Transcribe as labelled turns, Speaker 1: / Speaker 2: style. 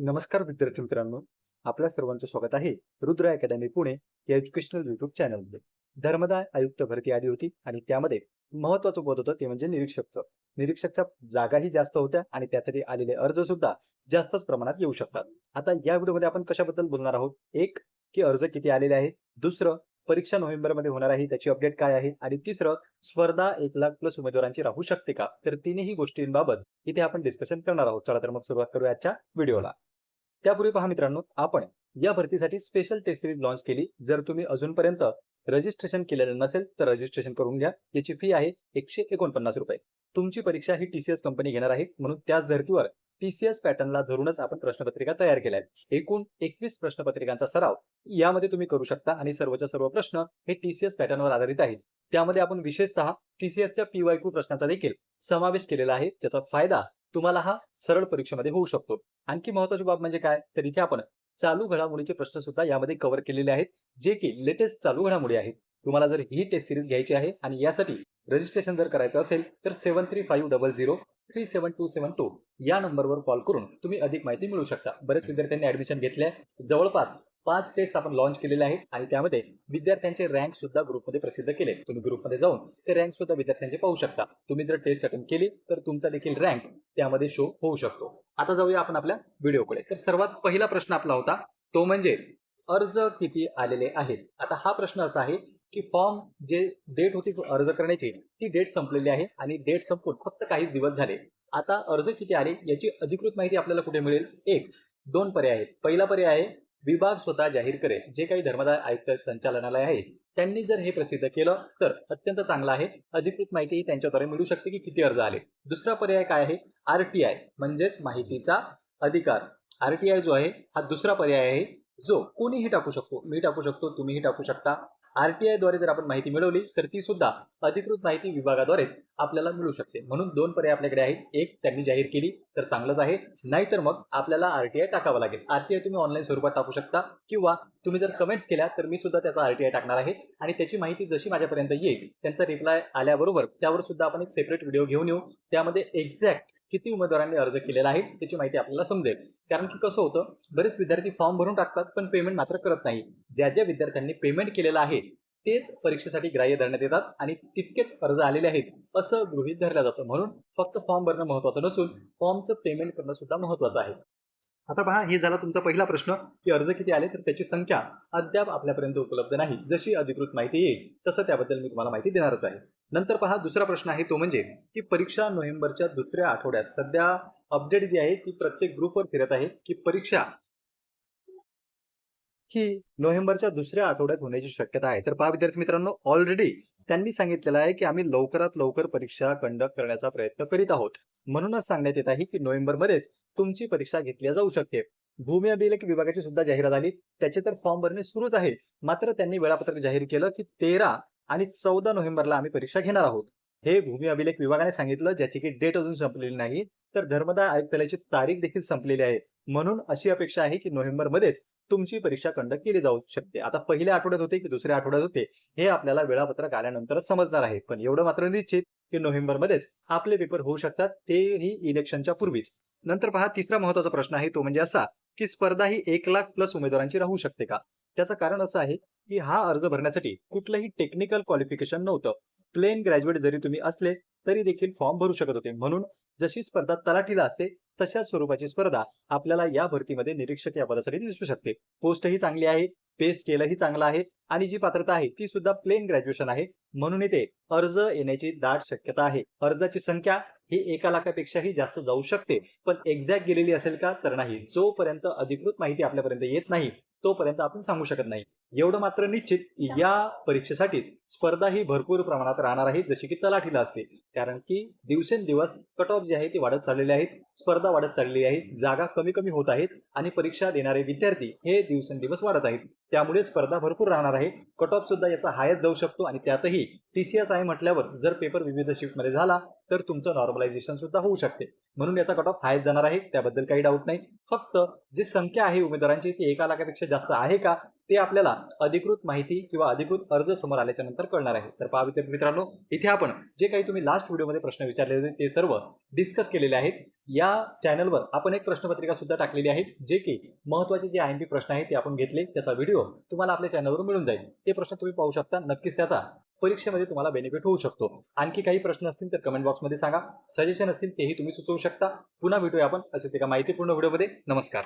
Speaker 1: नमस्कार विद्यार्थी मित्रांनो. आपल्या सर्वांचं स्वागत आहे रुद्र अकॅडमी पुणे या एज्युकेशनल युट्यूब चॅनलमध्ये धर्मदाय आयुक्त भरती आली होती आणि त्यामध्ये महत्वाचं पद होतं ते म्हणजे निरीक्षकचं. निरीक्षकच्या जागाही जास्त होत्या आणि त्यासाठी आलेले अर्ज सुद्धा जास्तच प्रमाणात येऊ शकतात. आता या व्हिडिओमध्ये आपण कशाबद्दल बोलणार आहोत? एक की अर्ज किती आलेले आहेत? दुसरं परीक्षा नोव्हेंबरमध्ये होणार आहे त्याची अपडेट काय आहे? आणि तिसरं स्पर्धा एक लाख प्लस उमेदवारांची राहू शकते का? तर तिन्ही गोष्टींबाबत इथे आपण डिस्कशन करणार आहोत. चला तर मग सुरुवात करूया आजच्या व्हिडिओला त्यापूर्वी पहा मित्रांनो आपण या भरतीसाठी स्पेशल टेस्ट सिरीज लॉन्च केली. जर तुम्ही अजूनपर्यंत रजिस्ट्रेशन केलेलं नसेल तर रजिस्ट्रेशन करून घ्या. याची फी आहे एकशे एकोणपन्नास रुपये. तुमची परीक्षा ही टीसीएस कंपनी घेणार आहे. म्हणून त्याच धर्तीवर टीसीएस पॅटर्नला धरूनच आपण प्रश्नपत्रिका तयार केल्या आहेत. एकूण एकवीस प्रश्नपत्रिकांचा सराव यामध्ये तुम्ही करू शकता आणि सर्वच्या सर्व प्रश्न हे टीसीएस पॅटर्नवर आधारित आहेत. त्यामध्ये आपण विशेषतः टीसीएसच्या पीवायक्यू प्रश्नाचा देखील समावेश केलेला आहे ज्याचा फायदा तुम्हाला हा सरळ परीक्षेमध्ये होऊ शकतो. आणखी महत्वाची बाब म्हणजे काय? तर इथे आपण चालू घडामोडीचे प्रश्न सुद्धा यामध्ये कव्हर केलेले आहेत जे की लेटेस्ट चालू घडामोडी आहेत. तुम्हाला जर ही टेस्ट सिरीज घ्यायची आहे आणि यासाठी रजिस्ट्रेशन जर करायचं असेल तर seven three five double zero three seven two seven two या नंबरवर कॉल करून तुम्ही अधिक माहिती मिळू शकता. बरेच विद्यार्थ्यांनी ऍडमिशन घेतल्या. जवळपास पाच टेस्ट आपण लॉन्च केलेले आहेत आणि त्यामध्ये विद्यार्थ्यांचे रँक सुद्धा ग्रुपमध्ये प्रसिद्ध केले. तुम्ही ग्रुपमध्ये जाऊन ते रँक सुद्धा विद्यार्थ्यांचे पाहू शकता. तुम्ही जर टेस्ट अटेंड केली तर तुमचा देखील रँक त्यामध्ये शो होऊ शकतो. आता जाऊया आपण आपल्या व्हिडिओकडे तर सर्वात पहिला प्रश्न आपला होता तो म्हणजे अर्ज किती आलेले आहेत? आता हा प्रश्न असा आहे की फॉर्म जे डेट होती अर्ज करण्याची ती डेट संपलेली आहे आणि डेट संपून फक्त काहीच दिवस झाले. आता अर्ज किती आले याची अधिकृत माहिती आपल्याला कुठे मिळेल? एक दोन पर्याय आहेत. पहिला पर्याय आहे विभाग स्वतः जाहीर करेल. जे काही धर्मदाय आयुक्त संचालनालय आहे त्यांनी जर हे प्रसिद्ध केलं तर अत्यंत चांगलं आहे. अधिकृत माहितीही त्यांच्याद्वारे मिळू शकते की किती अर्ज आले. दुसरा पर्याय काय आहे? आरटीआय म्हणजेच माहितीचा अधिकार. आरटीआय जो आहे हा दुसरा पर्याय आहे जो कोणीही टाकू शकतो. मी टाकू शकतो तुम्हीही टाकू शकता. आर टी आयद्वारे जर आपण माहिती मिळवली तर ती सुद्धा अधिकृत माहिती विभागाद्वारेच आपल्याला मिळू शकते. म्हणून दोन पर्याय आपल्याकडे आहेत. एक त्यांनी जाहीर केली तर चांगलंच आहे. नाहीतर मग आपल्याला आरटीआय टाकावं लागेल. आरटीआय तुम्ही ऑनलाईन स्वरूपात टाकू शकता. किंवा तुम्ही जर कमेंट्स केल्या तर मी सुद्धा त्याचा आरटीआय टाकणार आहे. आणि त्याची माहिती जशी माझ्यापर्यंत येईल त्यांचा रिप्लाय आल्याबरोबर त्यावर सुद्धा आपण एक सेपरेट व्हिडिओ घेऊन येऊ. त्यामध्ये एक्झॅक्ट किती उमेदवारांनी अर्ज केलेला आहे त्याची माहिती आपल्याला समजेल. कारण की कसं होतं बरेच विद्यार्थी फॉर्म भरून टाकतात पण पेमेंट मात्र करत नाही. ज्या ज्या विद्यार्थ्यांनी पेमेंट केलेलं आहे तेच परीक्षेसाठी ग्राह्य धरण्यात येतात आणि तितकेच अर्ज आलेले आहेत असं गृहीत धरलं जातं. म्हणून फक्त फॉर्म भरणं महत्वाचं नसून फॉर्मचं पेमेंट करणं सुद्धा महत्वाचं आहे. आता पहा हे झाला तुमचा पहिला प्रश्न की अर्ज किती आले तर त्याची संख्या अद्याप आपल्यापर्यंत उपलब्ध नाही. जशी अधिकृत माहिती येईल तसं त्याबद्दल मी तुम्हाला माहिती देणारच आहे. नंतर पहा दुसरा प्रश्न आहे तो म्हणजे की परीक्षा नोव्हेंबरच्या दुसऱ्या आठवड्यात सध्या अपडेट जी आहे ती प्रत्येक ग्रुपवर फिरत आहे की परीक्षा ही नोव्हेंबरच्या दुसऱ्या आठवड्यात होण्याची शक्यता आहे. तर पहा विद्यार्थी मित्रांनो ऑलरेडी त्यांनी सांगितलेलं आहे की आम्ही लवकरात लवकर परीक्षा कंडक्ट करण्याचा प्रयत्न करीत आहोत. म्हणूनच सांगण्यात येत आहे की नोव्हेंबरमध्येच तुमची परीक्षा घेतली जाऊ शकते. भूमी अभिलेख विभागाची सुद्धा जाहिरात आली. त्याचे तर फॉर्म भरणे सुरूच आहे. मात्र त्यांनी वेळापत्रक जाहीर केलं की तेरा आणि चौदा नोव्हेंबरला आम्ही परीक्षा घेणार आहोत. हे भूमी अभिलेख विभागाने सांगितलं ज्याची की डेट अजून संपलेली नाही तर धर्मदाय आयुक्तालयाची तारीख देखील संपलेली आहे. म्हणून अशी अपेक्षा आहे की नोव्हेंबर मध्येच तुमची परीक्षा कंडक्ट केली जाऊ शकते. आता पहिल्या आठवड्यात होते की दुसऱ्या आठवड्यात होते हे आपल्याला वेळापत्रक आल्यानंतरच समजणार आहे. पण एवढं मात्र निश्चित की नोव्हेंबर मध्येच आपले पेपर होऊ शकतात तेही इलेक्शनच्या पूर्वीच. नंतर पहा तिसरा महत्त्वाचा प्रश्न आहे तो म्हणजे असा की स्पर्धा ही एक लाख प्लस उमेदवारांची राहू शकते का? त्याचं कारण असं आहे की हा अर्ज भरण्यासाठी कुठलंही टेक्निकल क्वालिफिकेशन नव्हतं. प्लेन ग्रॅज्युएट जरी तुम्ही असले तरी देखील फॉर्म भरू शकत होते. म्हणून जशी स्पर्धा तलाठीला असते तशा स्वरूपाची स्पर्धा आपल्याला या भरतीमध्ये निरीक्षक या पदासाठी दिसू शकते. पोस्ट ही चांगली आहे पे केलंही चांगलं आहे आणि जी पात्रता आहे ती सुद्धा प्लेन ग्रॅज्युएशन आहे. म्हणून इथे अर्ज येण्याची दाट शक्यता आहे. अर्जाची संख्या ही एका लाखापेक्षाही जास्त जाऊ शकते. पण एक्झॅक्ट गेलेली असेल का तर नाही. जोपर्यंत अधिकृत माहिती आपल्यापर्यंत येत नाही तोपर्यंत आपण सांगू शकत नाही. एवढं मात्र निश्चित या परीक्षेसाठी स्पर्धा ही भरपूर प्रमाणात राहणार आहे जशी की तलाठीला असते. कारण की दिवसेंदिवस कट ऑफ जे आहे ती वाढत चाललेले आहेत. स्पर्धा वाढत चाललेली आहे. जागा कमी कमी होत आहेत आणि परीक्षा देणारे विद्यार्थी हे दिवसेंदिवस वाढत आहेत. त्यामुळे स्पर्धा भरपूर राहणार आहे. कट ऑफ सुद्धा याचा हायच जाऊ शकतो आणि त्यातही टी सी एस आहे म्हटल्यावर जर पेपर विविध शिफ्टमध्ये झाला तर तुमचं नॉर्मलायझेशन सुद्धा होऊ शकते. म्हणून याचा कट ऑफ हायच जाणार आहे. त्याबद्दल काही डाऊट नाही. फक्त जी संख्या आहे उमेदवारांची ती एका लाखापेक्षा जास्त आहे का? ते आपल्याला अधिकृत माहिती किंवा अधिकृत अर्ज समोर आल्याच्यानंतर कळणार आहे. तर पहा विद्यार्थी मित्रांनो इथे आपण जे काही तुम्ही लास्ट व्हिडिओमध्ये प्रश्न विचारले होते ते सर्व डिस्कस केलेले आहेत. या चॅनलवर आपण एक प्रश्नपत्रिका सुद्धा टाकलेली आहे जे की महत्त्वाचे जे आय एम पी प्रश्न आहेत ते आपण घेतले. त्याचा व्हिडिओ तुम्हाला आपल्या चॅनलवर मिळून जाईल. ते प्रश्न तुम्ही पाहू शकता. नक्कीच त्याचा परीक्षेमध्ये तुम्हाला बेनिफिट होऊ शकतो. आणखी काही प्रश्न असतील तर कमेंट बॉक्समध्ये सांगा. सजेशन असतील तेही तुम्ही सुचवू शकता. पुन्हा भेटूया आपण असेच एका माहितीपूर्ण व्हिडिओमध्ये नमस्कार.